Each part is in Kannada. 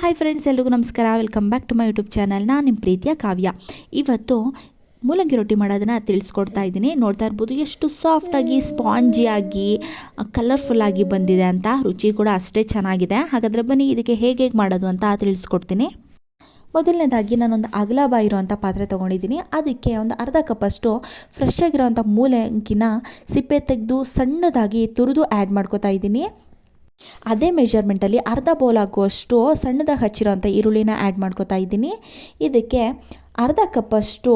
ಹಾಯ್ ಫ್ರೆಂಡ್ಸ್ ಎಲ್ರಿಗೂ ನಮಸ್ಕಾರ. Welcome back to my YouTube channel ನಾನು ನಿಮ್ಮ ಪ್ರೀತಿಯ ಕಾವ್ಯ. ಇವತ್ತು ಮೂಲಂಗಿ ರೊಟ್ಟಿ ಮಾಡೋದನ್ನು ತಿಳಿಸ್ಕೊಡ್ತಾ ಇದ್ದೀನಿ. ನೋಡ್ತಾ ಇರ್ಬೋದು, ಎಷ್ಟು ಸಾಫ್ಟಾಗಿ ಸ್ಪಾಂಜಿಯಾಗಿ ಕಲರ್ಫುಲ್ಲಾಗಿ ಬಂದಿದೆ ಅಂತ. ರುಚಿ ಕೂಡ ಅಷ್ಟೇ ಚೆನ್ನಾಗಿದೆ. ಹಾಗಾದರೆ ಬನ್ನಿ ಇದಕ್ಕೆ ಹೇಗೆ ಹೇಗೆ ಮಾಡೋದು ಅಂತ ತಿಳಿಸ್ಕೊಡ್ತೀನಿ. ಮೊದಲನೇದಾಗಿ ನಾನೊಂದು ಅಗಲ ಬಾಯಿ ಇರೋವಂಥ ಪಾತ್ರೆ ತೊಗೊಂಡಿದ್ದೀನಿ. ಅದಕ್ಕೆ ಒಂದು ಅರ್ಧ ಕಪ್ಪಷ್ಟು ಫ್ರೆಶ್ ಆಗಿರೋವಂಥ ಮೂಲಂಗಿನ ಸಿಪ್ಪೆ ತೆಗೆದು ಸಣ್ಣದಾಗಿ ತುರಿದು ಆ್ಯಡ್ ಮಾಡ್ಕೊತಾ ಇದ್ದೀನಿ. ಅದೇ ಮೆಷರ್ಮೆಂಟಲ್ಲಿ ಅರ್ಧ ಬೌಲ್ ಆಗುವಷ್ಟು ಸಣ್ಣದಾಗಿ ಹಚ್ಚಿರೋಂಥ ಈರುಳ್ಳಿನ ಆ್ಯಡ್ ಮಾಡ್ಕೊತಾ ಇದ್ದೀನಿ. ಇದಕ್ಕೆ ಅರ್ಧ ಕಪ್ಪಷ್ಟು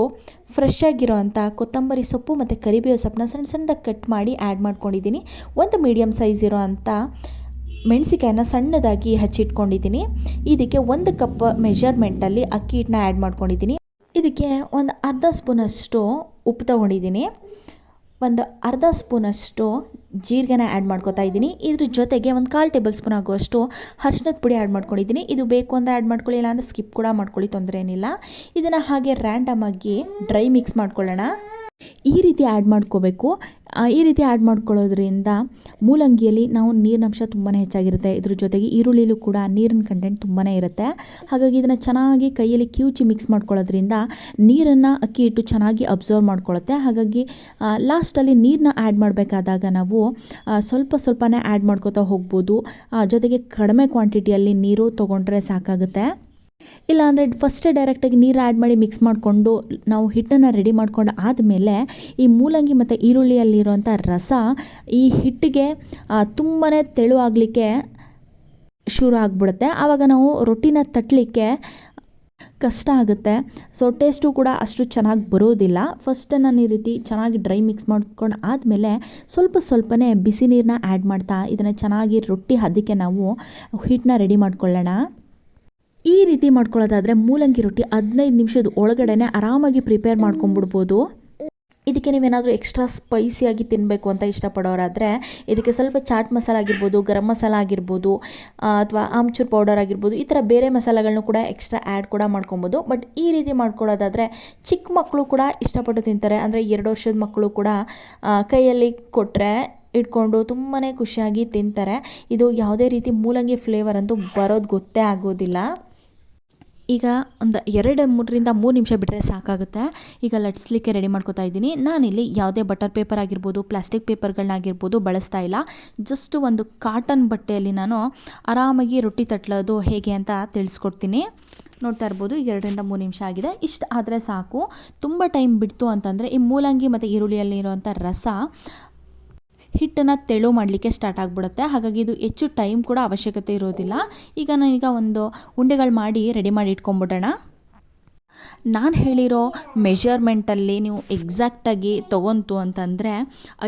ಫ್ರೆಶ್ ಆಗಿರೋವಂಥ ಕೊತ್ತಂಬರಿ ಸೊಪ್ಪು ಮತ್ತು ಕರಿಬೇವು ಸೊಪ್ಪನ್ನ ಸಣ್ಣ ಸಣ್ಣದಾಗಿ ಕಟ್ ಮಾಡಿ ಆ್ಯಡ್ ಮಾಡ್ಕೊಂಡಿದ್ದೀನಿ. ಒಂದು ಮೀಡಿಯಮ್ ಸೈಜ್ ಇರೋ ಅಂಥ ಮೆಣಸಿಕಾಯನ್ನ ಸಣ್ಣದಾಗಿ ಹಚ್ಚಿಟ್ಕೊಂಡಿದ್ದೀನಿ. ಇದಕ್ಕೆ ಒಂದು ಕಪ್ ಮೆಷರ್ಮೆಂಟಲ್ಲಿ ಅಕ್ಕಿ ಹಿಟ್ಟನ್ನ ಆ್ಯಡ್ ಮಾಡ್ಕೊಂಡಿದ್ದೀನಿ. ಇದಕ್ಕೆ ಒಂದು ಅರ್ಧ ಸ್ಪೂನಷ್ಟು ಉಪ್ಪು ತೊಗೊಂಡಿದ್ದೀನಿ. ಒಂದು ಅರ್ಧ ಸ್ಪೂನಷ್ಟು ಜೀರಿಗೆನ ಆ್ಯಡ್ ಮಾಡ್ಕೊತಾ ಇದ್ದೀನಿ. ಇದ್ರ ಜೊತೆಗೆ ಒಂದು ಕಾಲು ಟೇಬಲ್ ಸ್ಪೂನ್ ಆಗುವಷ್ಟು ಅರ್ಶಿನದ ಪುಡಿ ಆ್ಯಡ್ ಮಾಡ್ಕೊಂಡಿದ್ದೀನಿ. ಇದು ಬೇಕು ಅಂತ ಆ್ಯಡ್ ಮಾಡ್ಕೊಳ್ಳಿ ಇಲ್ಲ ಅಂದರೆ ಸ್ಕಿಪ್ ಕೂಡ ಮಾಡ್ಕೊಳ್ಳಿ, ತೊಂದರೆ ಏನಿಲ್ಲ. ಇದನ್ನು ಹಾಗೆ ರ್ಯಾಂಡಮ್ ಆಗಿ ಡ್ರೈ ಮಿಕ್ಸ್ ಮಾಡ್ಕೊಳ್ಳೋಣ. ಈ ರೀತಿ ಆ್ಯಡ್ ಮಾಡ್ಕೋಬೇಕು. ಈ ರೀತಿ ಆ್ಯಡ್ ಮಾಡ್ಕೊಳ್ಳೋದ್ರಿಂದ ಮೂಲಂಗಿಯಲ್ಲಿ ನಾವು ನೀರಿನಂಶ ತುಂಬಾ ಹೆಚ್ಚಾಗಿರುತ್ತೆ. ಇದ್ರ ಜೊತೆಗೆ ಈರುಳ್ಳಿಲೂ ಕೂಡ ನೀರಿನ ಕಂಟೆಂಟ್ ತುಂಬಾ ಇರುತ್ತೆ. ಹಾಗಾಗಿ ಇದನ್ನು ಚೆನ್ನಾಗಿ ಕೈಯಲ್ಲಿ ಕಿವುಚಿ ಮಿಕ್ಸ್ ಮಾಡ್ಕೊಳ್ಳೋದ್ರಿಂದ ನೀರನ್ನು ಅಕ್ಕಿ ಇಟ್ಟು ಚೆನ್ನಾಗಿ ಅಬ್ಸರ್ವ್ ಮಾಡ್ಕೊಳ್ಳುತ್ತೆ. ಹಾಗಾಗಿ ಲಾಸ್ಟಲ್ಲಿ ನೀರನ್ನ ಆ್ಯಡ್ ಮಾಡಬೇಕಾದಾಗ ನಾವು ಸ್ವಲ್ಪ ಸ್ವಲ್ಪನೇ ಆ್ಯಡ್ ಮಾಡ್ಕೋತಾ ಹೋಗ್ಬೋದು. ಜೊತೆಗೆ ಕಡಿಮೆ ಕ್ವಾಂಟಿಟಿಯಲ್ಲಿ ನೀರು ತೊಗೊಂಡ್ರೆ ಸಾಕಾಗುತ್ತೆ. ಇಲ್ಲ ಅಂದರೆ ಫಸ್ಟೇ ಡೈರೆಕ್ಟಾಗಿ ನೀರು ಆ್ಯಡ್ ಮಾಡಿ ಮಿಕ್ಸ್ ಮಾಡಿಕೊಂಡು ನಾವು ಹಿಟ್ಟನ್ನು ರೆಡಿ ಮಾಡ್ಕೊಂಡು ಆದಮೇಲೆ ಈ ಮೂಲಂಗಿ ಮತ್ತು ಈರುಳ್ಳಿಯಲ್ಲಿರುವಂಥ ರಸ ಈ ಹಿಟ್ಟಿಗೆ ತುಂಬಾ ತೆಳುವಾಗಲಿಕ್ಕೆ ಶುರು ಆಗಿಬಿಡುತ್ತೆ. ಆವಾಗ ನಾವು ರೊಟ್ಟಿನ ತಟ್ಟಲಿಕ್ಕೆ ಕಷ್ಟ ಆಗುತ್ತೆ. ಸೊ ಟೇಸ್ಟು ಕೂಡ ಅಷ್ಟು ಚೆನ್ನಾಗಿ ಬರೋದಿಲ್ಲ. ಫಸ್ಟ್ ನಾನು ಈ ರೀತಿ ಚೆನ್ನಾಗಿ ಡ್ರೈ ಮಿಕ್ಸ್ ಮಾಡ್ಕೊಂಡು ಆದಮೇಲೆ ಸ್ವಲ್ಪ ಸ್ವಲ್ಪನೇ ಬಿಸಿ ನೀರನ್ನ ಆ್ಯಡ್ ಮಾಡ್ತಾ, ಇದನ್ನು ಚೆನ್ನಾಗಿ ರೊಟ್ಟಿ ಹದಕ್ಕೆ ನಾವು ಹಿಟ್ಟನ್ನ ರೆಡಿ ಮಾಡ್ಕೊಳ್ಳೋಣ. ಈ ರೀತಿ ಮಾಡ್ಕೊಳ್ಳೋದಾದರೆ ಮೂಲಂಗಿ ರೊಟ್ಟಿ ಹದಿನೈದು ನಿಮಿಷದ ಒಳಗಡೆನೆ ಆರಾಮಾಗಿ ಪ್ರಿಪೇರ್ ಮಾಡ್ಕೊಂಬಿಡ್ಬೋದು ಇದಕ್ಕೆ ನೀವೇನಾದರೂ ಎಕ್ಸ್ಟ್ರಾ ಸ್ಪೈಸಿಯಾಗಿ ತಿನ್ನಬೇಕು ಅಂತ ಇಷ್ಟಪಡೋರಾದರೆ ಇದಕ್ಕೆ ಸ್ವಲ್ಪ ಚಾಟ್ ಮಸಾಲ ಆಗಿರ್ಬೋದು, ಗರಂ ಮಸಾಲ ಆಗಿರ್ಬೋದು ಅಥವಾ ಆಮ್ಚೂರ್ ಪೌಡರ್ ಆಗಿರ್ಬೋದು, ಈ ಥರ ಬೇರೆ ಮಸಾಲೆಗಳನ್ನೂ ಕೂಡ ಎಕ್ಸ್ಟ್ರಾ ಆ್ಯಡ್ ಕೂಡ ಮಾಡ್ಕೊಬೋದು. ಬಟ್ ಈ ರೀತಿ ಮಾಡ್ಕೊಳ್ಳೋದಾದರೆ ಚಿಕ್ಕ ಮಕ್ಕಳು ಕೂಡ ಇಷ್ಟಪಟ್ಟು ತಿಂತಾರೆ. ಅಂದರೆ ಎರಡು ವರ್ಷದ ಮಕ್ಕಳು ಕೂಡ ಕೈಯಲ್ಲಿ ಕೊಟ್ಟರೆ ಇಟ್ಕೊಂಡು ತುಂಬಾ ಖುಷಿಯಾಗಿ ತಿಂತಾರೆ. ಇದು ಯಾವುದೇ ರೀತಿ ಮೂಲಂಗಿ ಫ್ಲೇವರ್ ಅಂತೂ ಬರೋದು ಗೊತ್ತೇ ಆಗೋದಿಲ್ಲ. ಈಗ ಒಂದು ಎರಡು ಮೂರರಿಂದ ಮೂರು ನಿಮಿಷ ಬಿಟ್ಟರೆ ಸಾಕಾಗುತ್ತೆ. ಈಗ ಲಟ್ಸ್ಲಿಕ್ಕೆ ರೆಡಿ ಮಾಡ್ಕೊತಾ ಇದ್ದೀನಿ. ನಾನಿಲ್ಲಿ ಯಾವುದೇ ಬಟರ್ ಪೇಪರ್ ಆಗಿರ್ಬೋದು ಪ್ಲಾಸ್ಟಿಕ್ ಪೇಪರ್ಗಳನ್ನಾಗಿರ್ಬೋದು ಬಳಸ್ತಾ ಇಲ್ಲ. ಜಸ್ಟ್ ಒಂದು ಕಾಟನ್ ಬಟ್ಟೆಯಲ್ಲಿ ನಾನು ಆರಾಮಾಗಿ ರೊಟ್ಟಿ ತಟ್ಲೋದು ಹೇಗೆ ಅಂತ ತಿಳಿಸ್ಕೊಡ್ತೀನಿ. ನೋಡ್ತಾ ಇರ್ಬೋದು, ಎರಡರಿಂದ ಮೂರು ನಿಮಿಷ ಆಗಿದೆ. ಇಷ್ಟು ಆದರೆ ಸಾಕು. ತುಂಬ ಟೈಮ್ ಬಿಡ್ತು ಅಂತಂದರೆ ಈ ಮೂಲಂಗಿ ಮತ್ತು ಈರುಳ್ಳಿಯಲ್ಲಿರುವಂಥ ರಸ ಹಿಟ್ಟನ್ನು ತೆಳು ಮಾಡಲಿಕ್ಕೆ ಸ್ಟಾರ್ಟ್ ಆಗಿಬಿಡುತ್ತೆ. ಹಾಗಾಗಿ ಇದು ಹೆಚ್ಚು ಟೈಮ್ ಕೂಡ ಅವಶ್ಯಕತೆ ಇರೋದಿಲ್ಲ. ಈಗ ನಾನೀಗ ಒಂದು ಉಂಡೆಗಳು ಮಾಡಿ ರೆಡಿ ಮಾಡಿ ಇಟ್ಕೊಂಬಿಡೋಣ. ನಾನು ಹೇಳಿರೋ ಮೆಷರ್ಮೆಂಟಲ್ಲಿ ನೀವು ಎಕ್ಸಾಕ್ಟಾಗಿ ತೊಗೊಂತು ಅಂತಂದರೆ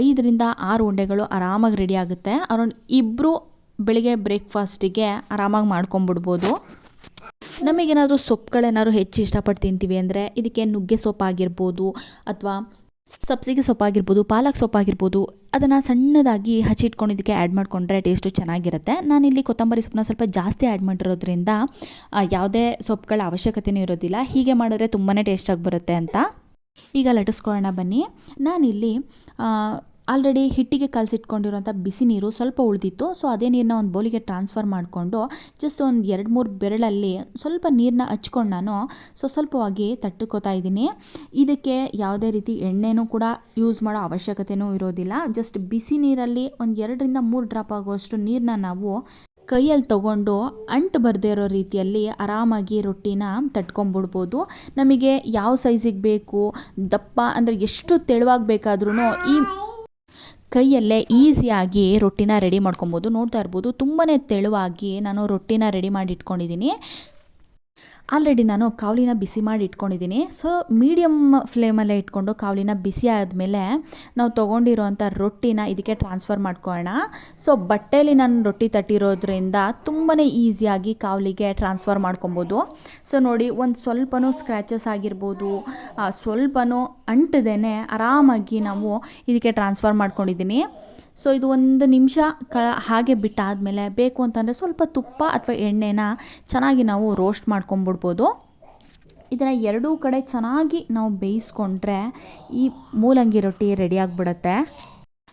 ಐದರಿಂದ ಆರು ಉಂಡೆಗಳು ಆರಾಮಾಗಿ ರೆಡಿ ಆಗುತ್ತೆ. ಅರೌಂಡ್ ಇಬ್ಬರು ಬೆಳಿಗ್ಗೆ ಬ್ರೇಕ್ಫಾಸ್ಟಿಗೆ ಆರಾಮಾಗಿ ಮಾಡ್ಕೊಂಬಿಡ್ಬೋದು. ನಮಗೇನಾದರೂ ಸೊಪ್ಪುಗಳೇನಾದ್ರು ಹೆಚ್ಚು ಇಷ್ಟಪಟ್ಟು ತಿಂತೀವಿ ಅಂದರೆ ಇದಕ್ಕೆ ನುಗ್ಗೆ ಸೊಪ್ಪಾಗಿರ್ಬೋದು ಅಥವಾ ಸಬ್ಸಿಗೆ ಸೊಪ್ಪಾಗಿರ್ಬೋದು, ಪಾಲಕ್ ಸೊಪ್ಪಾಗಿರ್ಬೋದು, ಅದನ್ನು ಸಣ್ಣದಾಗಿ ಹಚ್ಚಿಟ್ಕೊಂಡು ಇದಕ್ಕೆ ಆ್ಯಡ್ ಮಾಡಿಕೊಂಡ್ರೆ ಟೇಸ್ಟು ಚೆನ್ನಾಗಿರುತ್ತೆ. ನಾನಿಲ್ಲಿ ಕೊತ್ತಂಬರಿ ಸೊಪ್ಪನ್ನ ಸ್ವಲ್ಪ ಜಾಸ್ತಿ ಆ್ಯಡ್ ಮಾಡಿರೋದ್ರಿಂದ ಯಾವುದೇ ಸೊಪ್ಪುಗಳ ಅವಶ್ಯಕತೆಯೂ ಇರೋದಿಲ್ಲ. ಹೀಗೆ ಮಾಡಿದ್ರೆ ತುಂಬಾ ಟೇಸ್ಟಾಗಿ ಬರುತ್ತೆ ಅಂತ. ಈಗ ಲಟಿಸ್ಕೊಳ್ಳೋಣ ಬನ್ನಿ. ನಾನಿಲ್ಲಿ ಆಲ್ರೆಡಿ ಹಿಟ್ಟಿಗೆ ಕಲಸಿಟ್ಕೊಂಡಿರೋಂಥ ಬಿಸಿ ನೀರು ಸ್ವಲ್ಪ ಉಳಿದಿತ್ತು. ಸೊ ಅದೇ ನೀರನ್ನ ಒಂದು ಬೌಲಿಗೆ ಟ್ರಾನ್ಸ್ಫರ್ ಮಾಡಿಕೊಂಡು ಜಸ್ಟ್ ಒಂದು ಎರಡು ಮೂರು ಬೆರಳಲ್ಲಿ ಸ್ವಲ್ಪ ನೀರನ್ನ ಹಚ್ಕೊಂಡು ನಾನು ಸೊ, ಸ್ವಲ್ಪವಾಗಿ ತಟ್ಟುಕೋತಾ ಇದ್ದೀನಿ. ಇದಕ್ಕೆ ಯಾವುದೇ ರೀತಿ ಎಣ್ಣೆನೂ ಕೂಡ ಯೂಸ್ ಮಾಡೋ ಅವಶ್ಯಕತೆಯೂ ಇರೋದಿಲ್ಲ. ಜಸ್ಟ್ ಬಿಸಿ ನೀರಲ್ಲಿ ಒಂದು ಎರಡರಿಂದ ಮೂರು ಡ್ರಾಪ್ ಆಗುವಷ್ಟು ನೀರನ್ನ ನಾವು ಕೈಯಲ್ಲಿ ತಗೊಂಡು ಅಂಟು ಬರದೇ ಇರೋ ರೀತಿಯಲ್ಲಿ ಆರಾಮಾಗಿ ರೊಟ್ಟಿನ ತಟ್ಕೊಂಬಿಡ್ಬೋದು. ನಮಗೆ ಯಾವ ಸೈಜಿಗೆ ಬೇಕು, ದಪ್ಪ ಅಂದರೆ ಎಷ್ಟು ತೆಳುವಾಗಿ ಬೇಕಾದ್ರೂ ಈ ಕೈಯಲ್ಲೇ ಈಸಿಯಾಗಿ ರೊಟ್ಟಿನ ರೆಡಿ ಮಾಡ್ಕೊಬೋದು. ನೋಡ್ತಾ ಇರ್ಬೋದು ತುಂಬಾ ತೆಳುವಾಗಿ ನಾನು ರೊಟ್ಟಿನ ರೆಡಿ ಮಾಡಿ ಇಟ್ಕೊಂಡಿದ್ದೀನಿ. ಆಲ್ರೆಡಿ ನಾನು ಕಾವಲಿನ ಬಿಸಿ ಮಾಡಿ ಇಟ್ಕೊಂಡಿದ್ದೀನಿ. ಸೊ ಮೀಡಿಯಮ್ ಫ್ಲೇಮಲ್ಲೇ ಇಟ್ಕೊಂಡು ಕಾವಲಿನ ಬಿಸಿ ಆದಮೇಲೆ ನಾವು ತೊಗೊಂಡಿರೋಂಥ ರೊಟ್ಟಿನ ಇದಕ್ಕೆ ಟ್ರಾನ್ಸ್ಫರ್ ಮಾಡ್ಕೊಳ್ಳೋಣ. ಸೊ ಬಟ್ಟೆಯಲ್ಲಿ ನಾನು ರೊಟ್ಟಿ ತಟ್ಟಿರೋದ್ರಿಂದ ತುಂಬಾ ಈಸಿಯಾಗಿ ಕಾವಲಿಗೆ ಟ್ರಾನ್ಸ್ಫರ್ ಮಾಡ್ಕೊಬೋದು. ಸೊ ನೋಡಿ, ಒಂದು ಸ್ವಲ್ಪನೂ ಸ್ಕ್ರ್ಯಾಚಸ್ ಆಗಿರ್ಬೋದು ಸ್ವಲ್ಪನೂ ಅಂಟದೇನೆ ಆರಾಮಾಗಿ ನಾವು ಇದಕ್ಕೆ ಟ್ರಾನ್ಸ್ಫರ್ ಮಾಡ್ಕೊಂಡಿದ್ದೀನಿ. ಸೊ ಇದು ಒಂದು ನಿಮಿಷ ಕ ಹಾಗೆ ಬಿಟ್ಟಾದಮೇಲೆ ಬೇಕು ಅಂತಂದರೆ ಸ್ವಲ್ಪ ತುಪ್ಪ ಅಥವಾ ಎಣ್ಣೆನ ಚೆನ್ನಾಗಿ ನಾವು ರೋಸ್ಟ್ ಮಾಡ್ಕೊಂಬಿಡ್ಬೋದು. ಇದನ್ನು ಎರಡೂ ಕಡೆ ಚೆನ್ನಾಗಿ ನಾವು ಬೇಯಿಸ್ಕೊಂಡ್ರೆ ಈ ಮೂಲಂಗಿ ರೊಟ್ಟಿ ರೆಡಿಯಾಗಿಬಿಡತ್ತೆ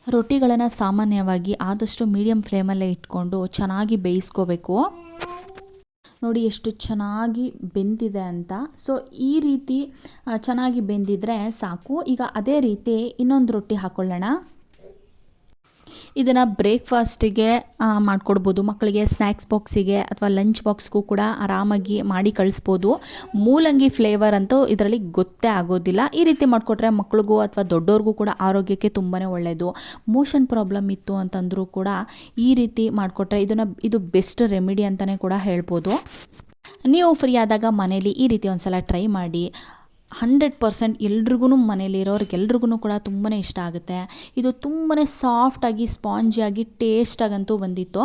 ರೊಟ್ಟಿಗಳನ್ನು ಸಾಮಾನ್ಯವಾಗಿ ಆದಷ್ಟು ಮೀಡಿಯಮ್ ಫ್ಲೇಮಲ್ಲೇ ಇಟ್ಕೊಂಡು ಚೆನ್ನಾಗಿ ಬೇಯಿಸ್ಕೋಬೇಕು. ನೋಡಿ ಎಷ್ಟು ಚೆನ್ನಾಗಿ ಬೆಂದಿದೆ ಅಂತ. ಸೊ ಈ ರೀತಿ ಚೆನ್ನಾಗಿ ಬೆಂದಿದ್ರೆ ಸಾಕು. ಈಗ ಅದೇ ರೀತಿ ಇನ್ನೊಂದು ರೊಟ್ಟಿ ಹಾಕ್ಕೊಳ್ಳೋಣ ಇದನ್ನು ಬ್ರೇಕ್ಫಾಸ್ಟಿಗೆ ಮಾಡಿಕೊಡ್ಬೋದು. ಮಕ್ಕಳಿಗೆ ಸ್ನ್ಯಾಕ್ಸ್ ಬಾಕ್ಸಿಗೆ ಅಥವಾ ಲಂಚ್ ಬಾಕ್ಸ್ಗೂ ಕೂಡ ಆರಾಮಾಗಿ ಮಾಡಿ ಕಳಿಸ್ಬೋದು. ಮೂಲಂಗಿ ಫ್ಲೇವರ್ ಅಂತೂ ಇದರಲ್ಲಿ ಗೊತ್ತೇ ಆಗೋದಿಲ್ಲ. ಈ ರೀತಿ ಮಾಡಿಕೊಟ್ರೆ ಮಕ್ಕಳಿಗೂ ಅಥವಾ ದೊಡ್ಡವ್ರಿಗೂ ಕೂಡ ಆರೋಗ್ಯಕ್ಕೆ ತುಂಬಾ ಒಳ್ಳೆಯದು ಮೋಷನ್ ಪ್ರಾಬ್ಲಮ್ ಇತ್ತು ಅಂತಂದರೂ ಕೂಡ ಈ ರೀತಿ ಮಾಡಿಕೊಟ್ರೆ ಇದನ್ನು, ಇದು ಬೆಸ್ಟ್ ರೆಮಿಡಿ ಅಂತಲೇ ಕೂಡ ಹೇಳ್ಬೋದು. ನೀವು ಫ್ರೀ ಆದಾಗ ಮನೇಲಿ ಈ ರೀತಿ ಒಂದು ಸಲ ಟ್ರೈ ಮಾಡಿ. ಹಂಡ್ರೆಡ್ ಪರ್ಸೆಂಟ್ ಎಲ್ರಿಗೂ ಮನೇಲಿರೋರಿಗೆಲ್ರಿಗೂ ಕೂಡ ತುಂಬಾ ಇಷ್ಟ ಆಗುತ್ತೆ. ಇದು ತುಂಬಾ ಸಾಫ್ಟಾಗಿ ಸ್ಪಾಂಜಿಯಾಗಿ ಟೇಸ್ಟಾಗಂತೂ ಬಂದಿತ್ತು.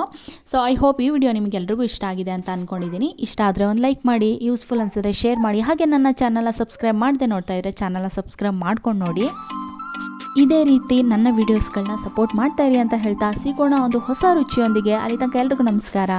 ಸೊ ಐ ಹೋಪ್ ಈ ವಿಡಿಯೋ ನಿಮಗೆಲ್ರಿಗೂ ಇಷ್ಟ ಆಗಿದೆ ಅಂತ ಅಂದ್ಕೊಂಡಿದ್ದೀನಿ ಇಷ್ಟ ಆದರೆ ಒಂದು ಲೈಕ್ ಮಾಡಿ ಯೂಸ್ಫುಲ್ ಅನಿಸಿದ್ರೆ ಶೇರ್ ಮಾಡಿ. ಹಾಗೆ ನನ್ನ ಚಾನಲ್ನ ಸಬ್ಸ್ಕ್ರೈಬ್ ಮಾಡದೆ ನೋಡ್ತಾ ಇದ್ದರೆ ಚಾನಲ್ನ ಸಬ್ಸ್ಕ್ರೈಬ್ ಮಾಡ್ಕೊಂಡು ನೋಡಿ. ಇದೇ ರೀತಿ ನನ್ನ ವೀಡಿಯೋಸ್ಗಳನ್ನ ಸಪೋರ್ಟ್ ಮಾಡ್ತಾ ಇರಿ ಅಂತ ಹೇಳ್ತಾ ಸಿಗೋಣ ಒಂದು ಹೊಸ ರುಚಿಯೊಂದಿಗೆ. ಅಲ್ಲಿ ತನಕ ಎಲ್ರಿಗೂ ನಮಸ್ಕಾರ.